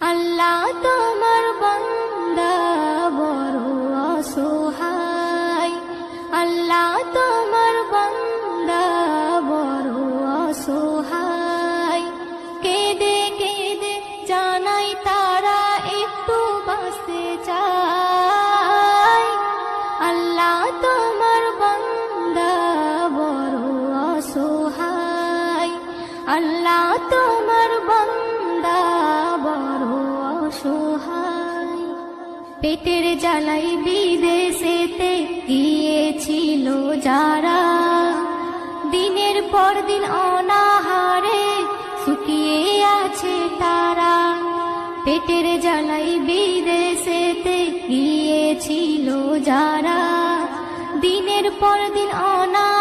আল্লাহ তোমার বান্দা বড় অসহায়। আল্লাহ তোমার বান্দা বড় অসহায়। কেঁদে কেঁদে জানাই তারা একটু বাঁচতে চায়। আল্লাহ তোমার বান্দা বড় অসহায়। আল্লাহ তোমার বান্দা পেটের জ্বালাই বিদেশেতে গিয়েছিল যারা। দিনের পর দিন অনাহারে শুকিয়ে আছে তারা। পেটের জ্বালাই বিদেশেতে গিয়েছিল যারা। দিনের পর দিন অনাহারে